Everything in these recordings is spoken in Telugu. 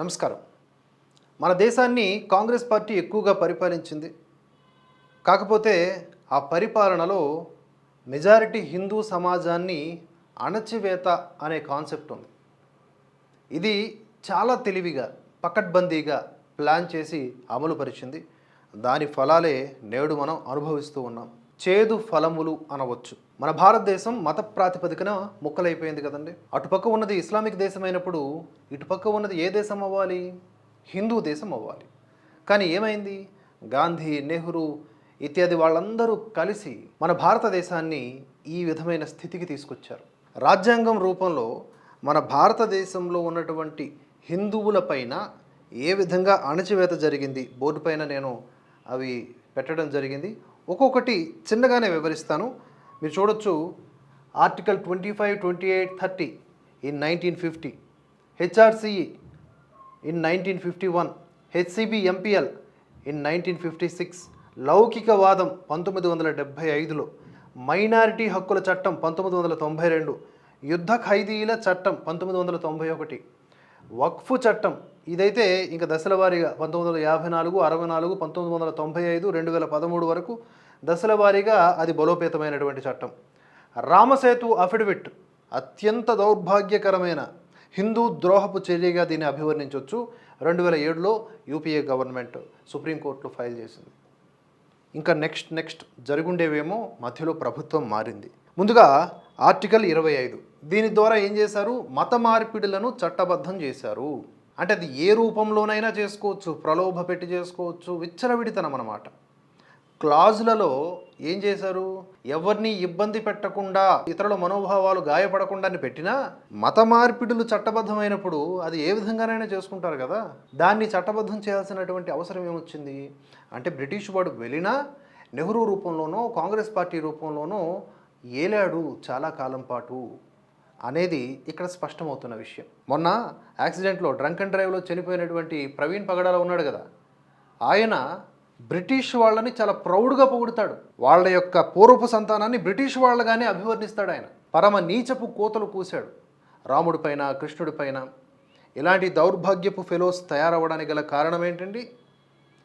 నమస్కారం. మన దేశాన్ని కాంగ్రెస్ పార్టీ ఎక్కువగా పరిపాలించింది. కాకపోతే ఆ పరిపాలనలో మెజారిటీ హిందూ సమాజాన్ని అణచివేత అనే కాన్సెప్ట్ ఉంది. ఇది చాలా తెలివిగా పకడ్బందీగా ప్లాన్ చేసి అమలు పరిచింది. దాని ఫలాలే నేడు మనం అనుభవిస్తూ ఉన్నాం. చేదు ఫలములు అనవచ్చు. మన భారతదేశం మత ప్రాతిపదికన ముక్కలైపోయింది కదండి. అటుపక్క ఉన్నది ఇస్లామిక్ దేశం అయినప్పుడు ఇటుపక్క ఉన్నది ఏ దేశం అవ్వాలి? హిందూ దేశం అవ్వాలి. కానీ ఏమైంది? గాంధీ నెహ్రూ ఇత్యాది వాళ్ళందరూ కలిసి మన భారతదేశాన్ని ఈ విధమైన స్థితికి తీసుకొచ్చారు. రాజ్యాంగం రూపంలో మన భారతదేశంలో ఉన్నటువంటి హిందువులపైన ఏ విధంగా అణచివేత జరిగింది? బోర్డు పైన నేను అవి పెట్టడం జరిగింది. ఒక్కొక్కటి చిన్నగానే వివరిస్తాను. మీరు చూడొచ్చు article twenty five twenty eight thirty in nineteen fifty HRCE in nineteen fifty one HCB MPL in nineteen fifty six లౌకికవాదం పంతొమ్మిది వందల డెబ్భై ఐదులో మైనారిటీ హక్కుల చట్టం పంతొమ్మిది వందల తొంభై రెండు యుద్ధ ఖైదీల చట్టం పంతొమ్మిది వందల తొంభై ఒకటి వక్ఫ్ చట్టం ఇదైతే ఇంకా దశల వారీగా పంతొమ్మిది వందల యాభై నాలుగు అరవై నాలుగు పంతొమ్మిది వందల తొంభై ఐదు రెండు వేల పదమూడు వరకు దశల వారీగా అది బలోపేతమైనటువంటి చట్టం. రామసేతు అఫిడవిట్ అత్యంత దౌర్భాగ్యకరమైన హిందూ ద్రోహపు చర్యగా దీన్ని అభివర్ణించవచ్చు రెండు వేల ఏడులో యూపీఏ గవర్నమెంట్ సుప్రీంకోర్టులో ఫైల్ చేసింది. ఇంకా నెక్స్ట్ నెక్స్ట్ జరుగుండేవేమో మధ్యలో ప్రభుత్వం మారింది. ముందుగా ఆర్టికల్ ఇరవై ఐదు. దీని ద్వారా ఏం చేశారు? మత మార్పిడులను చట్టబద్ధం చేశారు. అంటే అది ఏ రూపంలోనైనా చేసుకోవచ్చు. ప్రలోభ పెట్టి చేసుకోవచ్చు. విచ్చలవిడితనం అన్నమాట. క్లాజులలో ఏం చేశారు? ఎవరిని ఇబ్బంది పెట్టకుండా ఇతరుల మనోభావాలు గాయపడకుండా అని పెట్టినా మత మార్పిడులు చట్టబద్ధమైనప్పుడు అది ఏ విధంగానైనా చేసుకుంటారు కదా. దాన్ని చట్టబద్ధం చేయాల్సినటువంటి అవసరం ఏమొచ్చింది? అంటే బ్రిటిష్ వాడు వెళ్ళినా నెహ్రూ రూపంలోనో కాంగ్రెస్ పార్టీ రూపంలోనో ఏలాడు చాలా కాలం పాటు అనేది ఇక్కడ స్పష్టమవుతున్న విషయం. మొన్న యాక్సిడెంట్లో డ్రంక్ అండ్ డ్రైవ్లో చనిపోయినటువంటి ప్రవీణ్ పగడాల ఉన్నాడు కదా. ఆయన బ్రిటిష్ వాళ్ళని చాలా ప్రౌడ్గా పొగుడుతాడు. వాళ్ళ యొక్క పూర్వపు సంతానాన్ని బ్రిటిష్ వాళ్ళగానే అభివర్ణిస్తాడు ఆయన. పరమ నీచపు కోతలు కూశాడు. రాముడి పైన కృష్ణుడి పైన ఇలాంటి దౌర్భాగ్యపు ఫెలోస్ తయారవ్వడానికి గల కారణం ఏంటండి?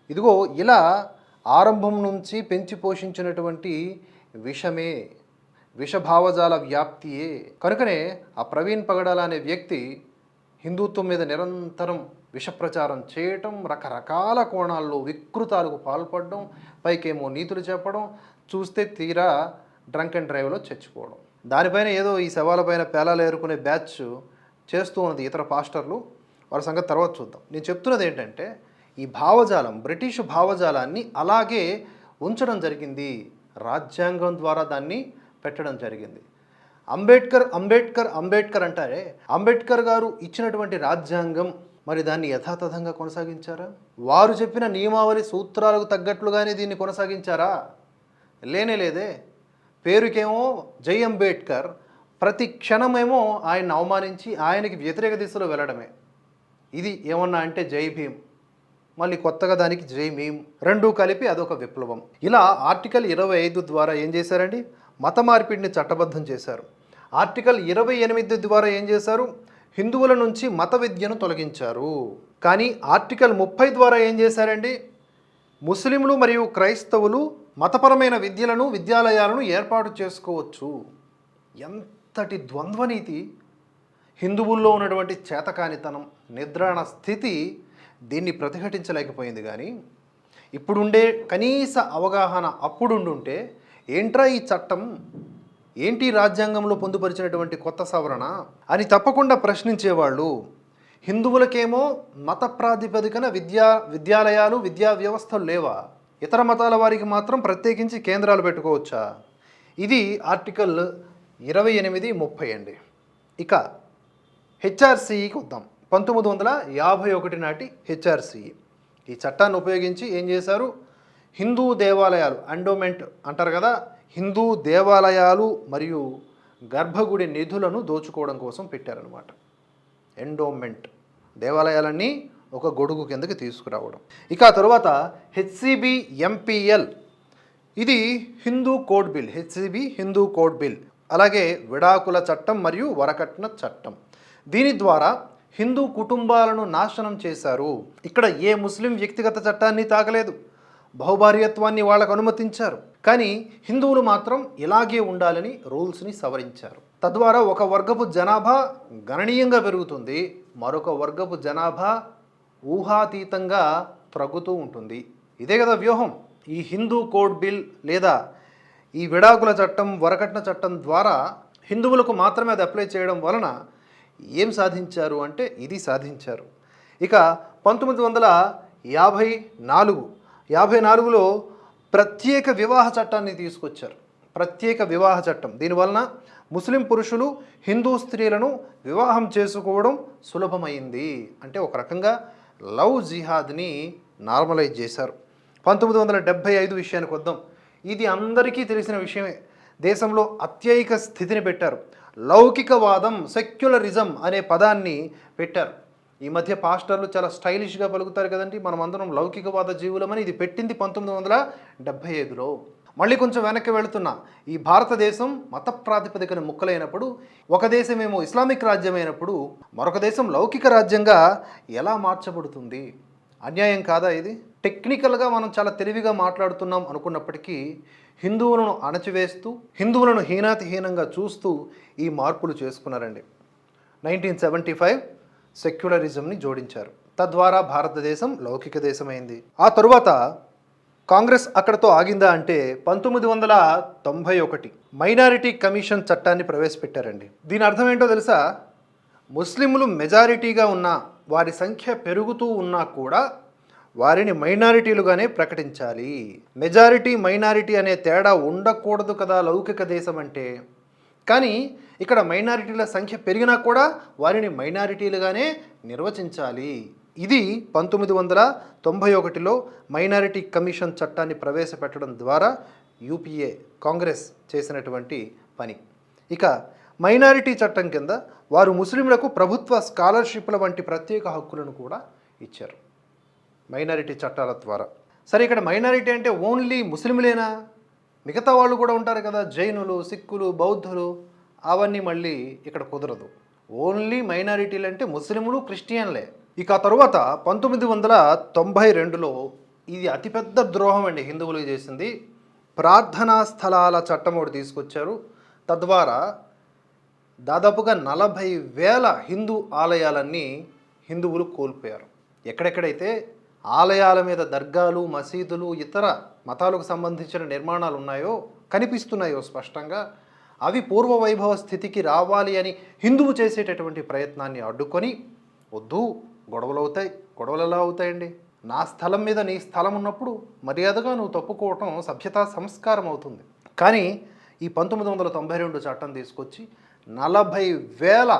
ఇదిగో ఇలా ఆరంభం నుంచి పెంచి పోషించినటువంటి విషమే విషభావజాల వ్యాప్తియే. కనుకనే ఆ ప్రవీణ్ పగడాల అనే వ్యక్తి హిందుత్వం మీద నిరంతరం విషప్రచారం చేయటం రకరకాల కోణాల్లో వికృతాలకు పాల్పడడం పైకేమో నీతులు చెప్పడం చూస్తే తీరా డ్రంక్ అండ్ డ్రైవ్లో చచ్చిపోవడం. దానిపైన ఏదో ఈ శవాలపైన పేలాలు ఏరుకునే బ్యాచ్ చేస్తూ ఉన్నది ఇతర పాస్టర్లు. వాళ్ళ సంగతి తర్వాత చూద్దాం. నేను చెప్తున్నది ఏంటంటే ఈ భావజాలం బ్రిటిష్ భావజాలాన్ని అలాగే ఉంచడం జరిగింది. రాజ్యాంగం ద్వారా దాన్ని పెట్టడం జరిగింది. అంబేద్కర్ అంబేద్కర్ అంబేద్కర్ అంటారే? అంబేద్కర్ గారు ఇచ్చినటువంటి రాజ్యాంగం మరి దాన్ని యథాతథంగా కొనసాగించారా? వారు చెప్పిన నియమావళి సూత్రాలకు తగ్గట్లుగానే దీన్ని కొనసాగించారా? లేనే లేదే. పేరుకేమో జై అంబేద్కర్ ప్రతి క్షణమేమో ఆయన్ని అవమానించి ఆయనకి వ్యతిరేక దిశలో వెళ్ళడమే. ఇది ఏమన్నా అంటే జై భీమ్ మళ్ళీ కొత్తగా దానికి జై భీమ్ రెండూ కలిపి అదొక విప్లవం. ఇలా ఆర్టికల్ ఇరవై ఐదు ద్వారా ఏం చేశారండి? మత మార్పిడిని చట్టబద్ధం చేశారు. ఆర్టికల్ ఇరవై ఎనిమిది ద్వారా ఏం చేశారు? హిందువుల నుంచి మత విద్యను తొలగించారు. కానీ ఆర్టికల్ ముప్పై ద్వారా ఏం చేశారండి? ముస్లింలు మరియు క్రైస్తవులు మతపరమైన విద్యలను విద్యాలయాలను ఏర్పాటు చేసుకోవచ్చు. ఎంతటి ద్వంద్వనీతి! హిందువుల్లో ఉన్నటువంటి చేతకానితనం నిద్రాణ స్థితి దీన్ని ప్రతిఘటించలేకపోయింది కానీ ఇప్పుడుండే కనీస అవగాహన అప్పుడుండుంటే ఏంట్రా ఈ చట్టం? ఏంటి రాజ్యాంగంలో పొందుపరిచినటువంటి కొత్త సవరణ? అని తప్పకుండా ప్రశ్నించేవాళ్ళు హిందువులకేమో మత ప్రాతిపదికన విద్యా విద్యాలయాలు విద్యా వ్యవస్థలు లేవా? ఇతర మతాల వారికి మాత్రం ప్రత్యేకించి కేంద్రాలు పెట్టుకోవచ్చా? ఇది ఆర్టికల్ ఇరవై ఎనిమిది ముప్పై అండి. ఇక హెచ్ఆర్సీఈకి వద్దాం. పంతొమ్మిది వందల యాభై ఒకటి నాటి హెచ్ఆర్సీఈ. ఈ చట్టాన్ని ఉపయోగించి ఏం చేశారు? హిందూ దేవాలయాలు అండోమెంట్ అంటారు కదా హిందూ దేవాలయాలు మరియు గర్భగుడి నిధులను దోచుకోవడం కోసం పెట్టారనమాట ఎండోమెంట్. దేవాలయాలన్నీ ఒక గొడుగు కిందకి తీసుకురావడం. ఇక ఆ తర్వాత హెచ్సిబి ఎంపీఎల్. ఇది Hindu code bill HCB Hindu code bill. అలాగే విడాకుల చట్టం మరియు వరకట్న చట్టం. దీని ద్వారా హిందూ కుటుంబాలను నాశనం చేశారు. ఇక్కడ ఏ ముస్లిం వ్యక్తిగత చట్టాన్ని తాగలేదు బహుభార్యత్వాన్ని వాళ్ళకు అనుమతించారు. కానీ హిందువులు మాత్రం ఇలాగే ఉండాలని రూల్స్ని సవరించారు. తద్వారా ఒక వర్గపు జనాభా గణనీయంగా పెరుగుతుంది. మరొక వర్గపు జనాభా ఊహాతీతంగా త్రగ్గుతూ ఉంటుంది. ఇదే కదా వ్యూహం. ఈ హిందూ కోడ్ బిల్ లేదా ఈ విడాకుల చట్టం వరకట్న చట్టం ద్వారా హిందువులకు మాత్రమే అది అప్లై చేయడం వలన ఏం సాధించారు అంటే ఇది సాధించారు. ఇక పంతొమ్మిది వందల యాభై నాలుగు యాభై నాలుగులో ప్రత్యేక వివాహ చట్టాన్ని తీసుకొచ్చారు. ప్రత్యేక వివాహ చట్టం. దీనివలన ముస్లిం పురుషులు హిందూ స్త్రీలను వివాహం చేసుకోవడం సులభమైంది. అంటే ఒక రకంగా లవ్ జిహాద్ని నార్మలైజ్ చేశారు. పంతొమ్మిది వందల డెబ్భై ఐదు విషయానికి వద్దాం. ఇది అందరికీ తెలిసిన విషయమే. దేశంలో అత్యయిక స్థితిని పెట్టారు. లౌకికవాదం సెక్యులరిజం అనే పదాన్ని పెట్టారు. ఈ మధ్య పాస్టర్లు చాలా స్టైలిష్గా పలుకుతారు కదండి. మనం అందరం లౌకికవాద జీవులమని ఇది పెట్టింది పంతొమ్మిది వందల డెబ్భై ఐదులో. మళ్ళీ కొంచెం వెనక్కి వెళుతున్నా. ఈ భారతదేశం మత ప్రాతిపదికన ముక్కలైనప్పుడు ఒక దేశమేమో ఇస్లామిక్ రాజ్యమైనప్పుడు మరొక దేశం లౌకిక రాజ్యంగా ఎలా మార్చబడుతుంది? అన్యాయం కాదా ఇది? టెక్నికల్గా మనం చాలా తెలివిగా మాట్లాడుతున్నాం అనుకున్నప్పటికీ హిందువులను అణచివేస్తూ హిందువులను హీనాతిహీనంగా చూస్తూ ఈ మార్పులు చేసుకున్నారండి. నైన్టీన్ సెవెంటీ ఫైవ్ సెక్యులరిజంని జోడించారు. తద్వారా భారతదేశం లౌకిక దేశమైంది. ఆ తరువాత కాంగ్రెస్ అక్కడతో ఆగిందా అంటే పంతొమ్మిది వందల తొంభై ఒకటి మైనారిటీ కమిషన్ చట్టాన్ని ప్రవేశపెట్టారండి. దీని అర్థం ఏంటో తెలుసా? ముస్లింలు మెజారిటీగా ఉన్న వారి సంఖ్య పెరుగుతూ ఉన్నా కూడా వారిని మైనారిటీలుగానే ప్రకటించాలి. మెజారిటీ మైనారిటీ అనే తేడా ఉండకూడదు కదా లౌకిక దేశం అంటే? కానీ ఇక్కడ మైనారిటీల సంఖ్య పెరిగినా కూడా వారిని మైనారిటీలుగానే నిర్వచించాలి. ఇది పంతొమ్మిది వందల తొంభై ఒకటిలో మైనారిటీ కమిషన్ చట్టాన్ని ప్రవేశపెట్టడం ద్వారా యూపీఏ కాంగ్రెస్ చేసినటువంటి పని. ఇక మైనారిటీ చట్టం కింద వారు ముస్లింలకు ప్రభుత్వ స్కాలర్షిప్ల వంటి ప్రత్యేక హక్కులను కూడా ఇచ్చారు. మైనారిటీ చట్టాల ద్వారా. సరే ఇక్కడ మైనారిటీ అంటే ఓన్లీ ముస్లింలేనా? మిగతా వాళ్ళు కూడా ఉంటారు కదా జైనులు సిక్కులు బౌద్ధులు అవన్నీ మళ్ళీ ఇక్కడ కుదరదు. ఓన్లీ మైనారిటీలు అంటే ముస్లింలు క్రిస్టియన్లే. ఇక ఆ తరువాత పంతొమ్మిది వందల తొంభై రెండులో ఇది అతిపెద్ద ద్రోహం అండి హిందువులకు చేసింది. ప్రార్థనా స్థలాల చట్టం ఒకటి తీసుకొచ్చారు. తద్వారా దాదాపుగా నలభై వేల హిందూ ఆలయాలన్నీ హిందువులు కోల్పోయారు. ఎక్కడెక్కడైతే ఆలయాల మీద దర్గాలు మసీదులు ఇతర మతాలకు సంబంధించిన నిర్మాణాలు ఉన్నాయో కనిపిస్తున్నాయో స్పష్టంగా అవి పూర్వ వైభవ స్థితికి రావాలి అని హిందువు చేసేటటువంటి ప్రయత్నాన్ని అడ్డుకొని వద్దు గొడవలు అవుతాయి. గొడవలు ఎలా అవుతాయండి? నా స్థలం మీద నీ స్థలం ఉన్నప్పుడు మర్యాదగా నువ్వు తప్పుకోవటం సభ్యతా సంస్కారం అవుతుంది. కానీ ఈ పంతొమ్మిది వందల తొంభై రెండు చట్టం తీసుకొచ్చి నలభై వేల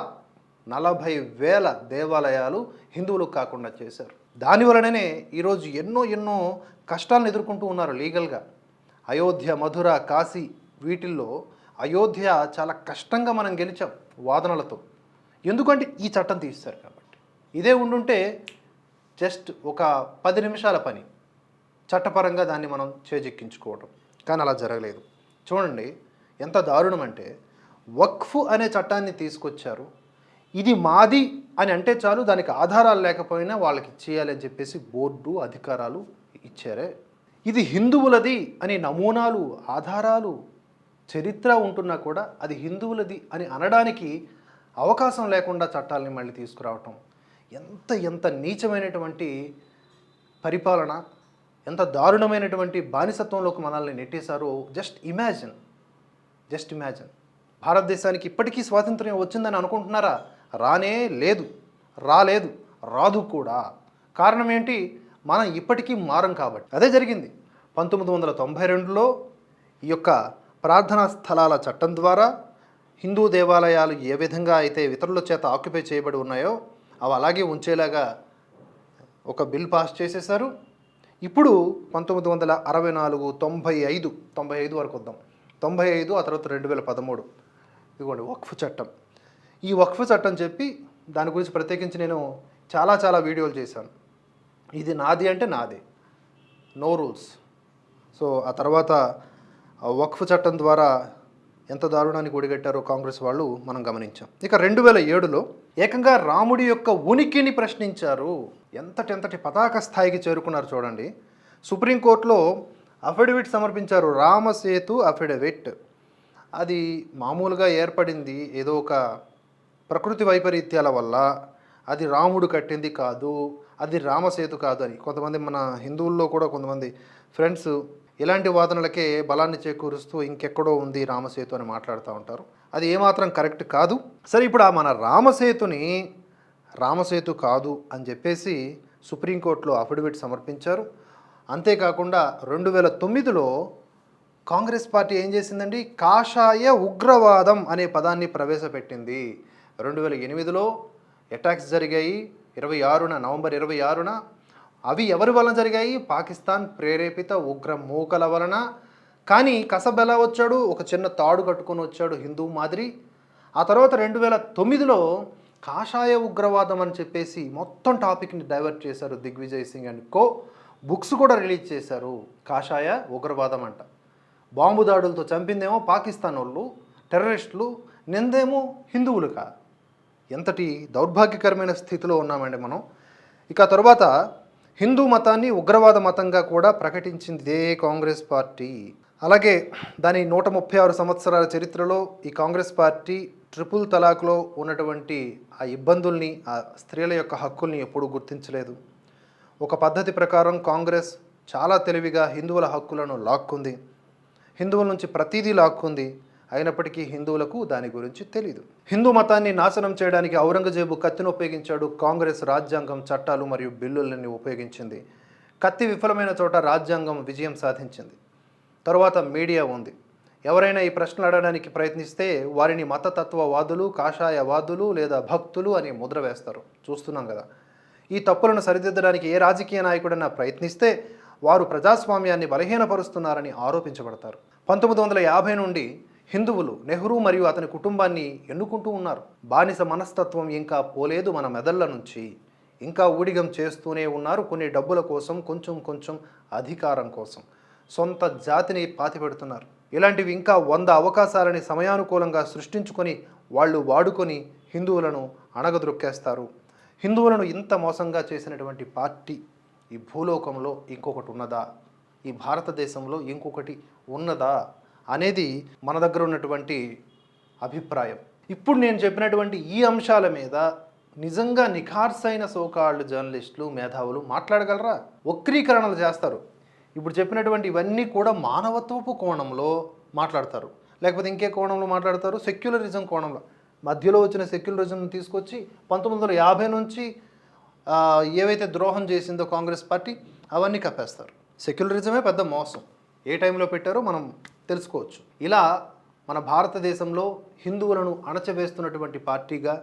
నలభై వేల దేవాలయాలు హిందువులకు కాకుండా చేశారు. దాని వలననే ఈరోజు ఎన్నో ఎన్నో కష్టాలను ఎదుర్కొంటూ ఉన్నారు లీగల్గా. అయోధ్య మధుర కాశీ వీటిల్లో అయోధ్య చాలా కష్టంగా మనం గెలిచాం వాదనలతో. ఎందుకంటే ఈ చట్టం తీస్తారు కాబట్టి. ఇదే ఉండుంటే జస్ట్ ఒక పది నిమిషాల పని. చట్టపరంగా దాన్ని మనం చేజెక్కించుకోవటం. కానీ అలా జరగలేదు. చూడండి ఎంత దారుణం అంటే వక్ఫ్ అనే చట్టాన్ని తీసుకొచ్చారు. ఇది మాది అని అంటే చాలు దానికి ఆధారాలు లేకపోయినా వాళ్ళకి ఇచ్చేయాలి అని చెప్పేసి బోర్డు అధికారాలు ఇచ్చారే. ఇది హిందువులది అనే నమూనాలు ఆధారాలు చరిత్ర ఉంటున్నా కూడా అది హిందువులది అని అనడానికి అవకాశం లేకుండా చట్టాలని మళ్ళీ తీసుకురావటం. ఎంత ఎంత నీచమైనటువంటి పరిపాలన ఎంత దారుణమైనటువంటి బానిసత్వంలోకి మనల్ని నెట్టేశారో జస్ట్ ఇమాజిన్ జస్ట్ ఇమాజిన్ భారతదేశానికి ఇప్పటికీ స్వాతంత్ర్యం వచ్చిందని అనుకుంటున్నారా? రానే లేదు రాలేదు రాదు కూడా. కారణం ఏంటి? మనం ఇప్పటికీ మారం కాబట్టి. అదే జరిగింది. పంతొమ్మిది వందల తొంభై రెండులో ఈ యొక్క ప్రార్థనా స్థలాల చట్టం ద్వారా హిందూ దేవాలయాలు ఏ విధంగా అయితే ఇతరుల చేత ఆక్యుపై చేయబడి ఉన్నాయో అవి అలాగే ఉంచేలాగా ఒక బిల్ పాస్ చేసేశారు. ఇప్పుడు పంతొమ్మిది వందల అరవై నాలుగు తొంభై ఐదు తొంభై ఐదు వరకు వద్దాం. తొంభై ఐదు ఆ తర్వాత రెండు వేల పదమూడు. ఇదిగోండి వక్ఫ్ చట్టం. ఈ వక్ఫ్ చట్టం చెప్పి దాని గురించి ప్రత్యేకించి నేను చాలా చాలా వీడియోలు చేశాను. ఇది నాది అంటే నాదే. నో రూల్స్ సో ఆ తర్వాత వక్ఫ్ చట్టం ద్వారా ఎంత దారుణానికి ఒడిగట్టారో కాంగ్రెస్ వాళ్ళు మనం గమనించాం. ఇక రెండు వేల ఏడులో ఏకంగా రాముడి యొక్క ఉనికిని ప్రశ్నించారు. ఎంతటెంతటి పతాక స్థాయికి చేరుకున్నారు చూడండి. సుప్రీంకోర్టులో అఫిడవిట్ సమర్పించారు రామసేతు అఫిడవిట్ అది మామూలుగా ఏర్పడింది ఏదో ఒక ప్రకృతి వైపరీత్యాల వల్ల. అది రాముడు కట్టింది కాదు. అది రామసేతు కాదు అని. కొంతమంది మన హిందువుల్లో కూడా కొంతమంది ఫ్రెండ్స్ ఇలాంటి వాదనలకే బలాన్ని చేకూరుస్తూ ఇంకెక్కడో ఉంది రామసేతు అని మాట్లాడుతూ ఉంటారు. అది ఏమాత్రం కరెక్ట్ కాదు. సరే ఇప్పుడు ఆ మన రామసేతుని రామసేతు కాదు అని చెప్పేసి సుప్రీంకోర్టులో అఫిడవిట్ సమర్పించారు. అంతేకాకుండా రెండు వేల తొమ్మిదిలో కాంగ్రెస్ పార్టీ ఏం చేసిందండి? కాషాయ ఉగ్రవాదం అనే పదాన్ని ప్రవేశపెట్టింది. రెండు వేల ఎనిమిదిలో అటాక్స్ జరిగాయి. ఇరవై ఆరున నవంబర్ ఇరవై ఆరున అవి ఎవరి వలన జరిగాయి? పాకిస్తాన్ ప్రేరేపిత ఉగ్ర మూకల వలన. కానీ కసబ్ ఎలా వచ్చాడు? ఒక చిన్న తాడు కట్టుకొని వచ్చాడు హిందూ మాదిరి. ఆ తర్వాత రెండు వేల తొమ్మిదిలో కాషాయ ఉగ్రవాదం అని చెప్పేసి మొత్తం టాపిక్ని డైవర్ట్ చేశారు Digvijay Singh and co. Books కూడా రిలీజ్ చేశారు కాషాయ ఉగ్రవాదం అంట. బాంబు దాడులతో చంపిందేమో పాకిస్తాన్ వాళ్ళు టెర్రరిస్టులు నిందేమో హిందువులుగా ఎంతటి దౌర్భాగ్యకరమైన స్థితిలో ఉన్నామండి మనం. ఇక తర్వాత హిందూ మతాన్ని ఉగ్రవాద మతంగా కూడా ప్రకటించింది ఇదే కాంగ్రెస్ పార్టీ. అలాగే దాని నూట ముప్పై ఆరు సంవత్సరాల చరిత్రలో ఈ కాంగ్రెస్ పార్టీ ట్రిపుల్ తలాక్లో ఉన్నటువంటి ఆ ఇబ్బందుల్ని ఆ స్త్రీల యొక్క హక్కుల్ని ఎప్పుడూ గుర్తించలేదు. ఒక పద్ధతి ప్రకారం కాంగ్రెస్ చాలా తెలివిగా హిందువుల హక్కులను లాక్కుంది. హిందువుల నుంచి ప్రతిదీ లాక్కుంది. అయినప్పటికీ హిందువులకు దాని గురించి తెలియదు హిందూ మతాన్ని నాశనం చేయడానికి ఔరంగజేబు కత్తిని ఉపయోగించాడు. కాంగ్రెస్ రాజ్యాంగం చట్టాలు మరియు బిల్లులని ఉపయోగించింది. కత్తి విఫలమైన చోట రాజ్యాంగం విజయం సాధించింది. తరువాత మీడియా ఉంది. ఎవరైనా ఈ ప్రశ్నలు అడగడానికి ప్రయత్నిస్తే వారిని మతతత్వవాదులు కాషాయవాదులు లేదా భక్తులు అని ముద్ర వేస్తారు. చూస్తున్నాం కదా. ఈ తప్పులను సరిదిద్దడానికి ఏ రాజకీయ నాయకుడైనా ప్రయత్నిస్తే వారు ప్రజాస్వామ్యాన్ని బలహీనపరుస్తున్నారని ఆరోపించబడతారు. పంతొమ్మిది వందల యాభై నుండి హిందువులు నెహ్రూ మరియు అతని కుటుంబాన్ని ఎన్నుకుంటూ ఉన్నారు. బానిస మనస్తత్వం ఇంకా పోలేదు మన మెదళ్ళ నుంచి. ఇంకా ఊడిగం చేస్తూనే ఉన్నారు. కొన్ని డబ్బుల కోసం కొంచెం కొంచెం అధికారం కోసం. సొంత జాతిని పాతిపెడుతున్నారు. ఇలాంటివి ఇంకా వంద అవకాశాలని సమయానుకూలంగా సృష్టించుకొని వాళ్ళు వాడుకొని హిందువులను అణగద్రొక్కేస్తారు హిందువులను ఇంత మోసంగా చేసినటువంటి పార్టీ ఈ భూలోకంలో ఇంకొకటి ఉన్నదా? ఈ భారతదేశంలో ఇంకొకటి ఉన్నదా? అనేది మన దగ్గర ఉన్నటువంటి అభిప్రాయం. ఇప్పుడు నేను చెప్పినటువంటి ఈ అంశాల మీద నిజంగా నిఖార్సైన సోకాళ్ళు జర్నలిస్టులు మేధావులు మాట్లాడగలరా? వక్రీకరణలు చేస్తారు. ఇప్పుడు చెప్పినటువంటి ఇవన్నీ కూడా మానవత్వపు కోణంలో మాట్లాడతారు. లేకపోతే ఇంకే కోణంలో మాట్లాడతారు? సెక్యులరిజం కోణంలో. మధ్యలో వచ్చిన సెక్యులరిజం తీసుకొచ్చి పంతొమ్మిది వందల యాభై నుంచి ఏవైతే ద్రోహం చేసిందో కాంగ్రెస్ పార్టీ అవన్నీ కప్పేస్తారు. సెక్యులరిజమే పెద్ద మోసం. ఏ టైంలో పెట్టారో మనం తెలుసుకోవచ్చు. ఇలా మన భారతదేశంలో హిందువులను అణచవేస్తున్నటువంటి పార్టీగా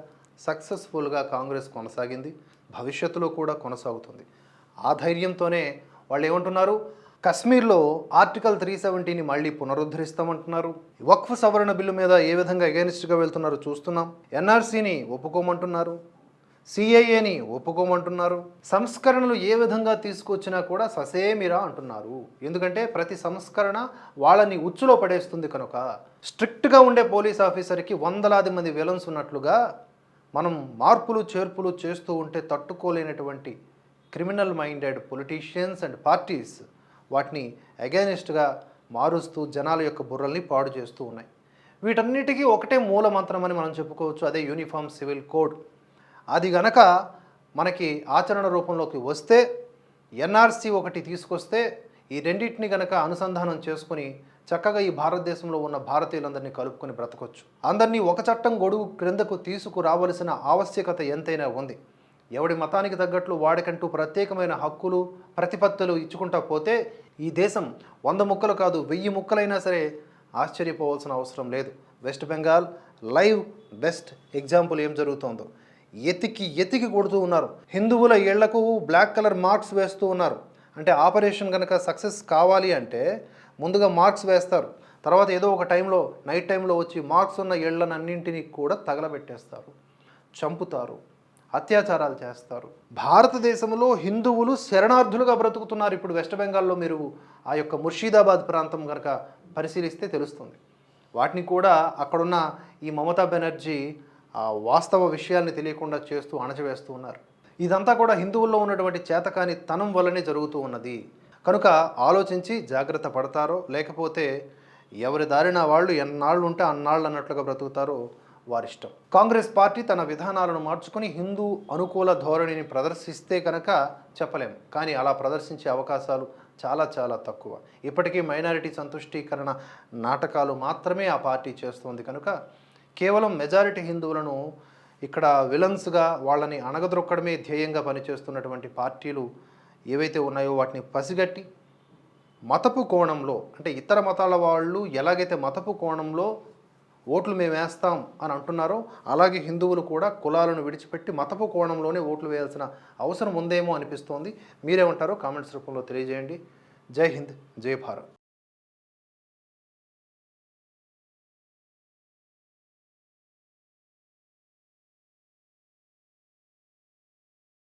సక్సెస్ఫుల్గా కాంగ్రెస్ కొనసాగింది. భవిష్యత్తులో కూడా కొనసాగుతుంది. ఆ ధైర్యంతోనే వాళ్ళు ఏమంటున్నారు? కశ్మీర్లో ఆర్టికల్ త్రీ సెవెంటీని మళ్ళీ పునరుద్ధరిస్తామంటున్నారు. వక్ఫ్ సవరణ బిల్లు మీద ఏ విధంగా ఎగెనిస్ట్గా వెళ్తున్నారో చూస్తున్నాం. ఎన్ఆర్సీని ఒప్పుకోమంటున్నారు. సిఐఏని ఒప్పుకోమంటున్నారు. సంస్కరణలు ఏ విధంగా తీసుకొచ్చినా కూడా ససేమిరా అంటున్నారు. ఎందుకంటే ప్రతి సంస్కరణ వాళ్ళని ఉచ్చులో పడేస్తుంది కనుక. స్ట్రిక్ట్గా ఉండే పోలీస్ ఆఫీసర్కి వందలాది మంది విలన్స్ ఉన్నట్లుగా మనం మార్పులు చేర్పులు చేస్తూ ఉంటే తట్టుకోలేనటువంటి criminal minded politicians and parties వాటిని అగైనెస్ట్గా మారుస్తూ జనాల యొక్క బుర్రల్ని పాడు చేస్తూ ఉన్నాయి. వీటన్నిటికీ ఒకటే మూల మంత్రం అని మనం చెప్పుకోవచ్చు. అదే యూనిఫామ్ సివిల్ కోడ్. అది గనక మనకి ఆచరణ రూపంలోకి వస్తే ఎన్ఆర్సీ ఒకటి తీసుకొస్తే ఈ రెండింటిని గనక అనుసంధానం చేసుకుని చక్కగా ఈ భారతదేశంలో ఉన్న భారతీయులందరినీ కలుపుకొని బ్రతకొచ్చు. అందరినీ ఒక చట్టం గొడుగు క్రిందకు తీసుకురావలసిన ఆవశ్యకత ఎంతైనా ఉంది. ఎవడి మతానికి తగ్గట్లు వాడికంటూ ప్రత్యేకమైన హక్కులు ప్రతిపత్తులు ఇచ్చుకుంటా పోతే ఈ దేశం వంద ముక్కలు కాదు వెయ్యి ముక్కలైనా సరే ఆశ్చర్యపోవాల్సిన అవసరం లేదు. West Bengal live best example ఏం జరుగుతోందో. ఎతికి ఎతికి కొడుతూ ఉన్నారు. హిందువుల ఇళ్ళకు బ్లాక్ కలర్ మార్క్స్ వేస్తూ ఉన్నారు. అంటే ఆపరేషన్ కనుక సక్సెస్ కావాలి అంటే ముందుగా మార్క్స్ వేస్తారు. తర్వాత ఏదో ఒక టైంలో నైట్ టైంలో వచ్చి మార్క్స్ ఉన్న ఇళ్ళనన్నింటినీ కూడా తగలబెట్టేస్తారు. చంపుతారు. అత్యాచారాలు చేస్తారు. భారతదేశంలో హిందువులు శరణార్థులుగా బ్రతుకుతున్నారు. ఇప్పుడు వెస్ట్ బెంగాల్లో మీరు ఆ యొక్క ముర్షీదాబాద్ ప్రాంతం కనుక పరిశీలిస్తే తెలుస్తుంది. వాటిని కూడా అక్కడున్న ఈ మమతా బెనర్జీ వాస్తవ విషయాల్ని తెలియకుండా చేస్తూ అణచివేస్తూ ఉన్నారు. ఇదంతా కూడా హిందువుల్లో ఉన్నటువంటి చేతకాని తనం వల్లనే జరుగుతూ ఉన్నది. కనుక ఆలోచించి జాగ్రత్త పడతారో లేకపోతే ఎవరి దారిన వాళ్ళు ఎన్నాళ్ళు ఉంటే అన్నాళ్ళు అన్నట్లుగా బ్రతుకుతారో వారిష్టం. కాంగ్రెస్ పార్టీ తన విధానాలను మార్చుకుని హిందూ అనుకూల ధోరణిని ప్రదర్శిస్తే కనుక చెప్పలేం. కానీ అలా ప్రదర్శించే అవకాశాలు చాలా చాలా తక్కువ. ఇప్పటికీ మైనారిటీ సంతుష్టీకరణ నాటకాలు మాత్రమే ఆ పార్టీ చేస్తోంది కనుక కేవలం మెజారిటీ హిందువులను ఇక్కడ విలన్స్గా వాళ్ళని అణగద్రొక్కడమే ధ్యేయంగా పనిచేస్తున్నటువంటి పార్టీలు ఏవైతే ఉన్నాయో వాటిని పసిగట్టి మతపు కోణంలో అంటే ఇతర మతాల వాళ్ళు ఎలాగైతే మతపు కోణంలో ఓట్లు మేము వేస్తాం అని అంటున్నారో అలాగే హిందువులు కూడా కులాలను విడిచిపెట్టి మతపు కోణంలోనే ఓట్లు వేయాల్సిన అవసరం ఉందేమో అనిపిస్తోంది. మీరేమంటారో కామెంట్స్ రూపంలో తెలియజేయండి. జై హింద్ జై భారత్.